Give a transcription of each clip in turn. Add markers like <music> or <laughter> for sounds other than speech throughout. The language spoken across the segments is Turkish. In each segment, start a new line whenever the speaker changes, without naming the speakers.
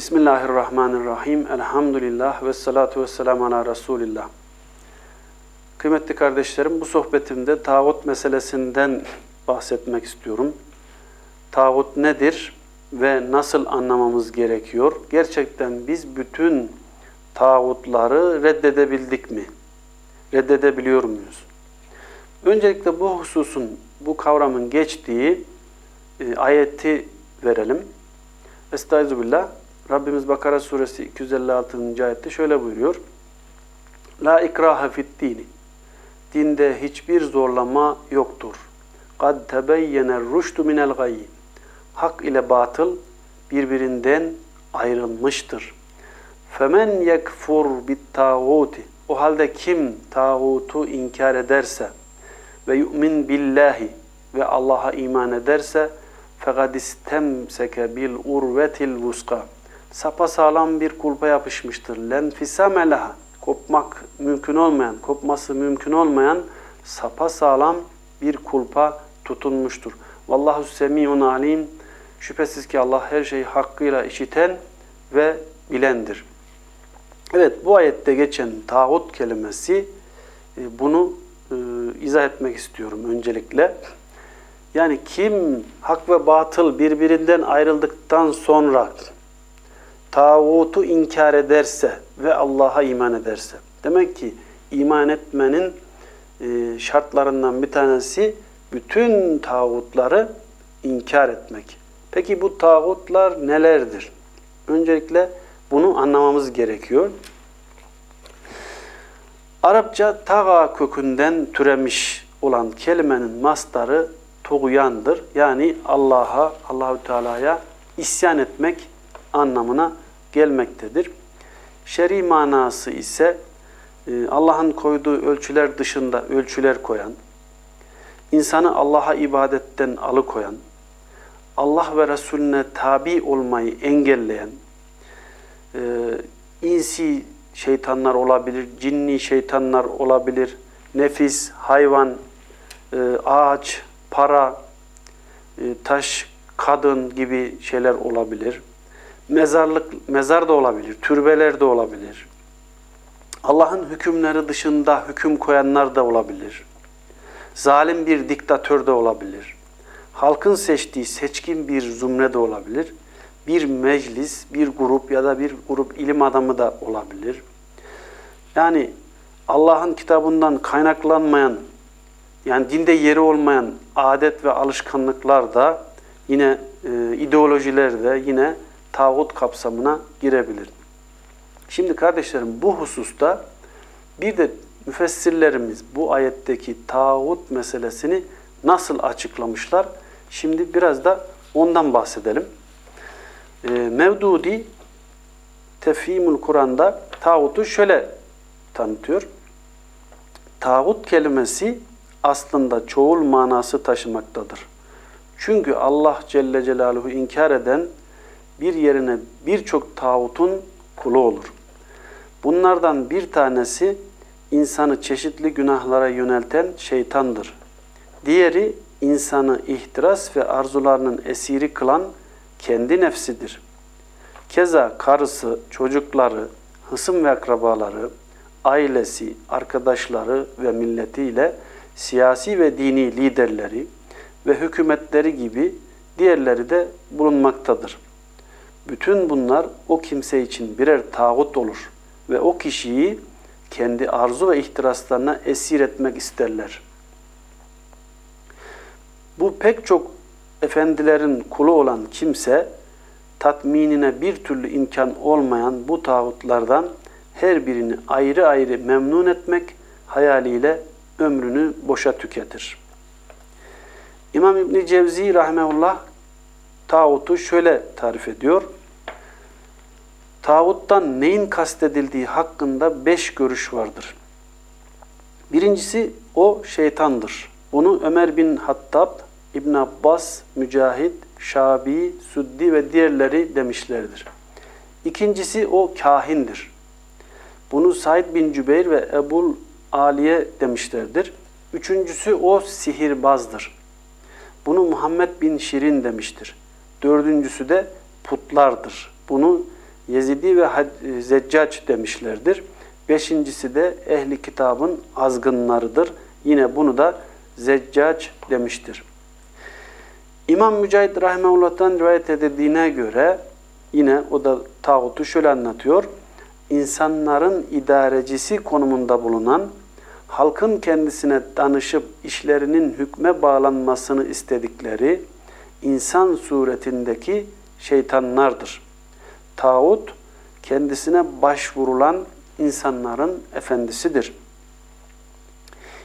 Bismillahirrahmanirrahim. Elhamdülillah ve salatu ve selamu ala Resulillah. Kıymetli kardeşlerim, bu sohbetimde tağut meselesinden bahsetmek istiyorum. Tağut nedir ve nasıl anlamamız gerekiyor? Gerçekten biz bütün tağutları reddedebildik mi? Reddedebiliyor muyuz? Öncelikle bu hususun, bu kavramın geçtiği e, ayeti verelim. Estağfirullah. Rabbimiz Bakara suresi 256. ayette şöyle buyuruyor. La ikraha fit dini. Dinde hiçbir zorlama yoktur. Kad tebeyyener rüştü minel gayyi. Hak ile batıl birbirinden ayrılmıştır. Femen yekfur bit tağuti. O halde kim tağutu inkar ederse ve yu'min billahi ve Allah'a iman ederse fekad istemseke bil urvetil vuska sapa sağlam bir kulpa yapışmıştır. Len fisame leha kopmak mümkün olmayan, kopması mümkün olmayan sapa sağlam bir kulpa tutunmuştur. Vallahu semiyun alim. Şüphesiz ki Allah her şeyi hakkıyla işiten ve bilendir. Evet bu ayette geçen tağut kelimesi e, bunu e, izah etmek istiyorum öncelikle. Yani kim hak ve batıl birbirinden ayrıldıktan sonra tağutu inkar ederse ve Allah'a iman ederse. Demek ki iman etmenin e, şartlarından bir tanesi bütün tağutları inkar etmek. Peki bu tağutlar nelerdir? Öncelikle bunu anlamamız gerekiyor. Arapça taga kökünden türemiş olan kelimenin mastarı tuğyandır. Yani Allah'a, Allahü Teala'ya isyan etmek anlamına gelmektedir. Şer'i manası ise e, Allah'ın koyduğu ölçüler dışında ölçüler koyan, insanı Allah'a ibadetten alıkoyan, Allah ve Resulüne tabi olmayı engelleyen, e, insi şeytanlar olabilir, cinni şeytanlar olabilir, nefis, hayvan, e, ağaç, para, taş, kadın gibi şeyler olabilir mezarlık, mezar da olabilir, türbeler de olabilir. Allah'ın hükümleri dışında hüküm koyanlar da olabilir. Zalim bir diktatör de olabilir. Halkın seçtiği seçkin bir zümre de olabilir. Bir meclis, bir grup ya da bir grup ilim adamı da olabilir. Yani Allah'ın kitabından kaynaklanmayan, yani dinde yeri olmayan adet ve alışkanlıklar da yine e, ideolojiler de yine tağut kapsamına girebilir. Şimdi kardeşlerim bu hususta bir de müfessirlerimiz bu ayetteki tağut meselesini nasıl açıklamışlar? Şimdi biraz da ondan bahsedelim. E, Mevdudi Tefhimul Kur'an'da tağutu şöyle tanıtıyor. Tağut kelimesi aslında çoğul manası taşımaktadır. Çünkü Allah Celle Celaluhu inkar eden bir yerine birçok tağutun kulu olur. Bunlardan bir tanesi insanı çeşitli günahlara yönelten şeytandır. Diğeri insanı ihtiras ve arzularının esiri kılan kendi nefsidir. Keza karısı, çocukları, hısım ve akrabaları, ailesi, arkadaşları ve milletiyle siyasi ve dini liderleri ve hükümetleri gibi diğerleri de bulunmaktadır. Bütün bunlar o kimse için birer tağut olur ve o kişiyi kendi arzu ve ihtiraslarına esir etmek isterler. Bu pek çok efendilerin kulu olan kimse tatminine bir türlü imkan olmayan bu tağutlardan her birini ayrı ayrı memnun etmek hayaliyle ömrünü boşa tüketir. İmam İbni Cevzi rahmeullah tağutu şöyle tarif ediyor. Tağuttan neyin kastedildiği hakkında beş görüş vardır. Birincisi o şeytandır. Bunu Ömer bin Hattab, İbn Abbas, Mücahit, Şabi, Süddi ve diğerleri demişlerdir. İkincisi o kahindir. Bunu Said bin Cübeyr ve Ebul Aliye demişlerdir. Üçüncüsü o sihirbazdır. Bunu Muhammed bin Şirin demiştir. Dördüncüsü de putlardır. Bunu Yezidi ve Zeccac demişlerdir. Beşincisi de ehli kitabın azgınlarıdır. Yine bunu da Zeccac demiştir. İmam Mücahit Rahimahullah'tan rivayet edildiğine göre yine o da tağutu şöyle anlatıyor. İnsanların idarecisi konumunda bulunan, halkın kendisine danışıp işlerinin hükme bağlanmasını istedikleri insan suretindeki şeytanlardır. Tağut kendisine başvurulan insanların efendisidir.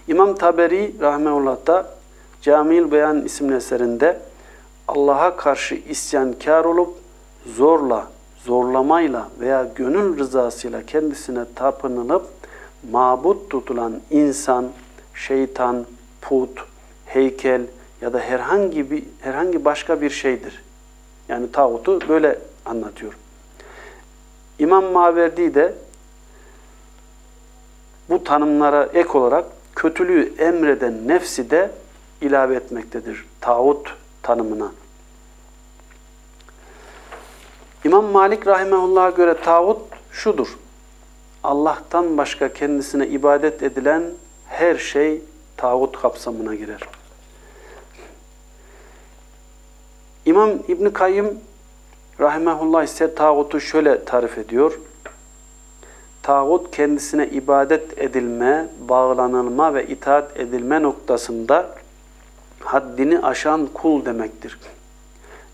İmam Taberi Rahmeullah da Camil Beyan isimli eserinde Allah'a karşı isyankar olup zorla, zorlamayla veya gönül rızasıyla kendisine tapınılıp mabut tutulan insan, şeytan, put, heykel ya da herhangi bir herhangi başka bir şeydir. Yani tağutu böyle anlatıyor. İmam Maverdi de bu tanımlara ek olarak kötülüğü emreden nefsi de ilave etmektedir. Tağut tanımına. İmam Malik Rahimehullah'a göre tağut şudur. Allah'tan başka kendisine ibadet edilen her şey tağut kapsamına girer. İmam İbn Kayyım Rahimehullah ise tağutu şöyle tarif ediyor. Tağut kendisine ibadet edilme, bağlanılma ve itaat edilme noktasında haddini aşan kul demektir.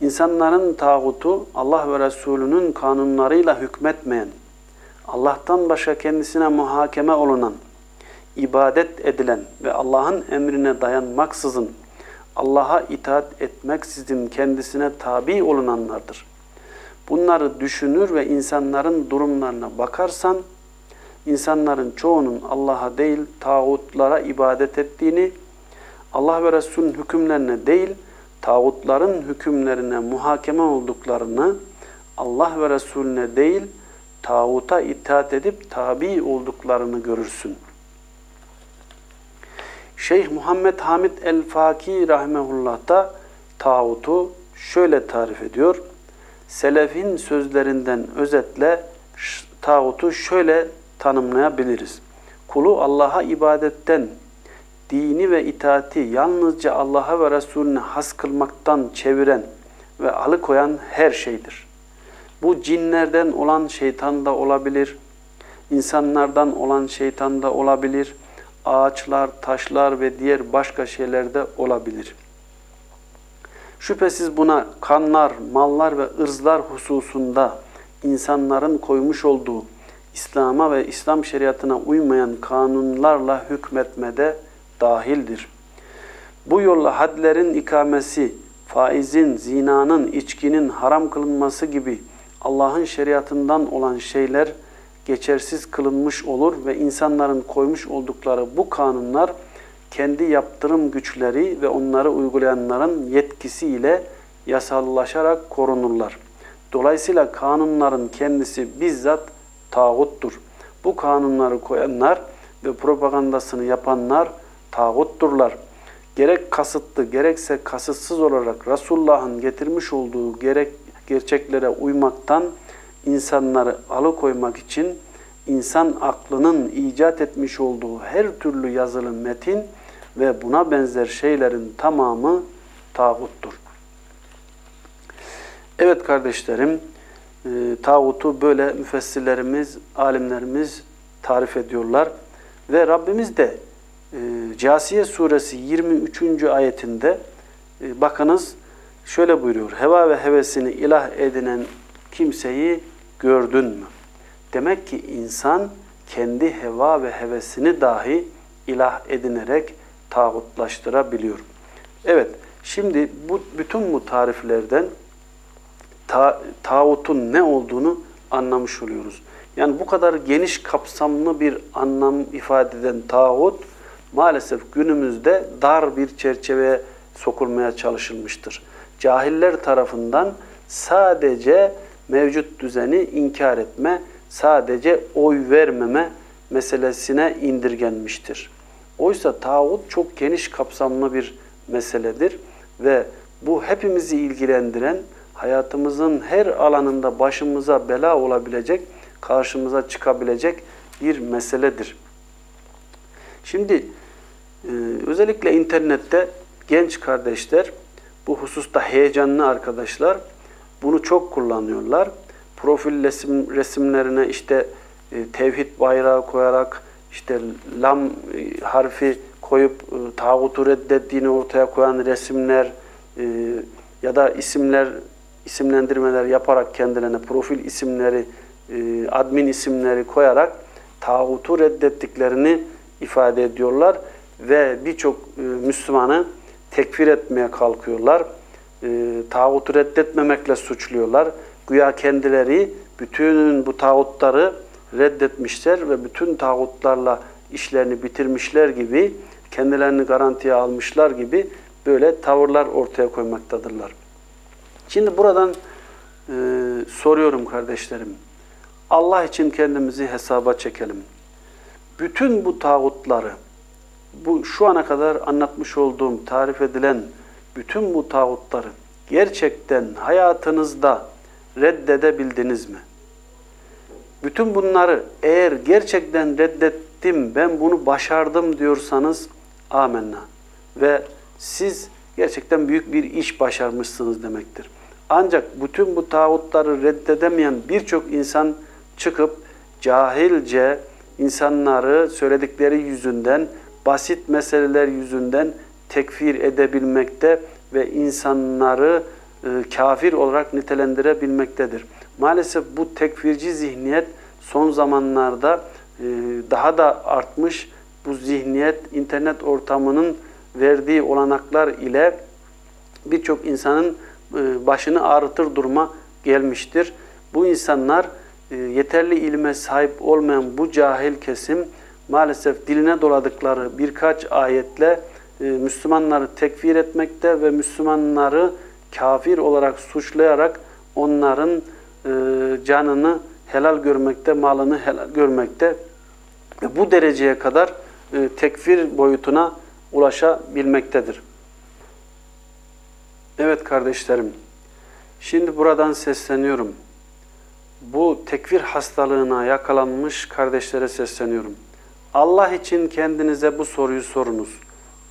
İnsanların tağutu Allah ve Resulünün kanunlarıyla hükmetmeyen, Allah'tan başka kendisine muhakeme olunan, ibadet edilen ve Allah'ın emrine dayanmaksızın Allah'a itaat etmeksizin kendisine tabi olunanlardır. Bunları düşünür ve insanların durumlarına bakarsan, insanların çoğunun Allah'a değil tağutlara ibadet ettiğini, Allah ve Resul'ün hükümlerine değil, tağutların hükümlerine muhakeme olduklarını, Allah ve Resulüne değil, tağuta itaat edip tabi olduklarını görürsün. Şeyh Muhammed Hamid el-Faki rahimehullah da tağutu şöyle tarif ediyor. Selefin sözlerinden özetle tağutu şöyle tanımlayabiliriz. Kulu Allah'a ibadetten, dini ve itaati yalnızca Allah'a ve Resulüne has kılmaktan çeviren ve alıkoyan her şeydir. Bu cinlerden olan şeytan da olabilir, insanlardan olan şeytan da olabilir, ağaçlar, taşlar ve diğer başka şeyler de olabilir. Şüphesiz buna kanlar, mallar ve ırzlar hususunda insanların koymuş olduğu İslam'a ve İslam şeriatına uymayan kanunlarla hükmetmede dahildir. Bu yolla hadlerin ikamesi, faizin, zinanın, içkinin haram kılınması gibi Allah'ın şeriatından olan şeyler geçersiz kılınmış olur ve insanların koymuş oldukları bu kanunlar kendi yaptırım güçleri ve onları uygulayanların yetkisiyle yasallaşarak korunurlar. Dolayısıyla kanunların kendisi bizzat tağuttur. Bu kanunları koyanlar ve propagandasını yapanlar tağutturlar. Gerek kasıtlı gerekse kasıtsız olarak Resulullah'ın getirmiş olduğu gerek gerçeklere uymaktan insanları alıkoymak için insan aklının icat etmiş olduğu her türlü yazılı metin ve buna benzer şeylerin tamamı tağuttur. Evet kardeşlerim, e, tağutu böyle müfessirlerimiz, alimlerimiz tarif ediyorlar. Ve Rabbimiz de e, Casiye suresi 23. ayetinde e, bakınız şöyle buyuruyor. Heva ve hevesini ilah edinen kimseyi gördün mü? Demek ki insan kendi heva ve hevesini dahi ilah edinerek tağutlaştırabiliyor. Evet, şimdi bu bütün bu tariflerden ta, tağutun ne olduğunu anlamış oluyoruz. Yani bu kadar geniş kapsamlı bir anlam ifade eden tağut maalesef günümüzde dar bir çerçeveye sokulmaya çalışılmıştır. Cahiller tarafından sadece mevcut düzeni inkar etme, sadece oy vermeme meselesine indirgenmiştir. Oysa tağut çok geniş kapsamlı bir meseledir ve bu hepimizi ilgilendiren hayatımızın her alanında başımıza bela olabilecek, karşımıza çıkabilecek bir meseledir. Şimdi e, özellikle internette genç kardeşler bu hususta heyecanlı arkadaşlar bunu çok kullanıyorlar. Profil resim, resimlerine işte e, tevhid bayrağı koyarak işte lam e, harfi koyup e, tağutu reddettiğini ortaya koyan resimler e, ya da isimler isimlendirmeler yaparak kendilerine profil isimleri e, admin isimleri koyarak tağutu reddettiklerini ifade ediyorlar ve birçok e, Müslümanı tekfir etmeye kalkıyorlar. E, tağutu reddetmemekle suçluyorlar. Güya kendileri bütün bu tağutları reddetmişler ve bütün tağutlarla işlerini bitirmişler gibi kendilerini garantiye almışlar gibi böyle tavırlar ortaya koymaktadırlar. Şimdi buradan e, soruyorum kardeşlerim. Allah için kendimizi hesaba çekelim. Bütün bu tağutları, bu şu ana kadar anlatmış olduğum, tarif edilen bütün bu tağutları gerçekten hayatınızda reddedebildiniz mi? Bütün bunları eğer gerçekten reddettim, ben bunu başardım diyorsanız amenna. Ve siz gerçekten büyük bir iş başarmışsınız demektir. Ancak bütün bu tağutları reddedemeyen birçok insan çıkıp cahilce insanları söyledikleri yüzünden, basit meseleler yüzünden tekfir edebilmekte ve insanları e, kafir olarak nitelendirebilmektedir. Maalesef bu tekfirci zihniyet son zamanlarda e, daha da artmış. Bu zihniyet internet ortamının verdiği olanaklar ile birçok insanın e, başını ağrıtır duruma gelmiştir. Bu insanlar yeterli ilme sahip olmayan bu cahil kesim maalesef diline doladıkları birkaç ayetle e, Müslümanları tekfir etmekte ve Müslümanları kafir olarak suçlayarak onların canını helal görmekte, malını helal görmekte ve bu dereceye kadar tekfir boyutuna ulaşabilmektedir. Evet kardeşlerim, şimdi buradan sesleniyorum. Bu tekfir hastalığına yakalanmış kardeşlere sesleniyorum. Allah için kendinize bu soruyu sorunuz.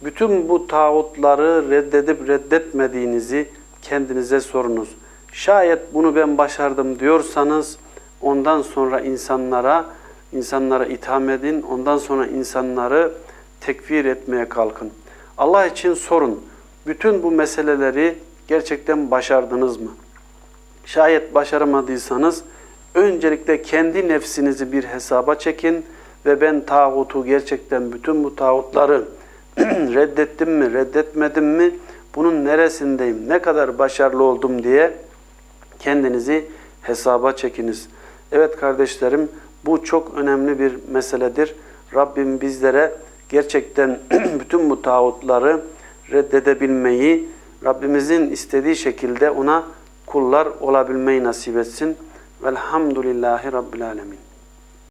Bütün bu tağutları reddedip reddetmediğinizi kendinize sorunuz. Şayet bunu ben başardım diyorsanız ondan sonra insanlara insanlara itham edin. Ondan sonra insanları tekfir etmeye kalkın. Allah için sorun. Bütün bu meseleleri gerçekten başardınız mı? Şayet başaramadıysanız öncelikle kendi nefsinizi bir hesaba çekin ve ben tağutu gerçekten bütün bu tağutları <clears throat> reddettim mi, reddetmedim mi, bunun neresindeyim, ne kadar başarılı oldum diye kendinizi hesaba çekiniz. Evet kardeşlerim bu çok önemli bir meseledir. Rabbim bizlere gerçekten <clears throat> bütün bu tağutları reddedebilmeyi, Rabbimizin istediği şekilde ona kullar olabilmeyi nasip etsin. Velhamdülillahi Rabbil Alemin.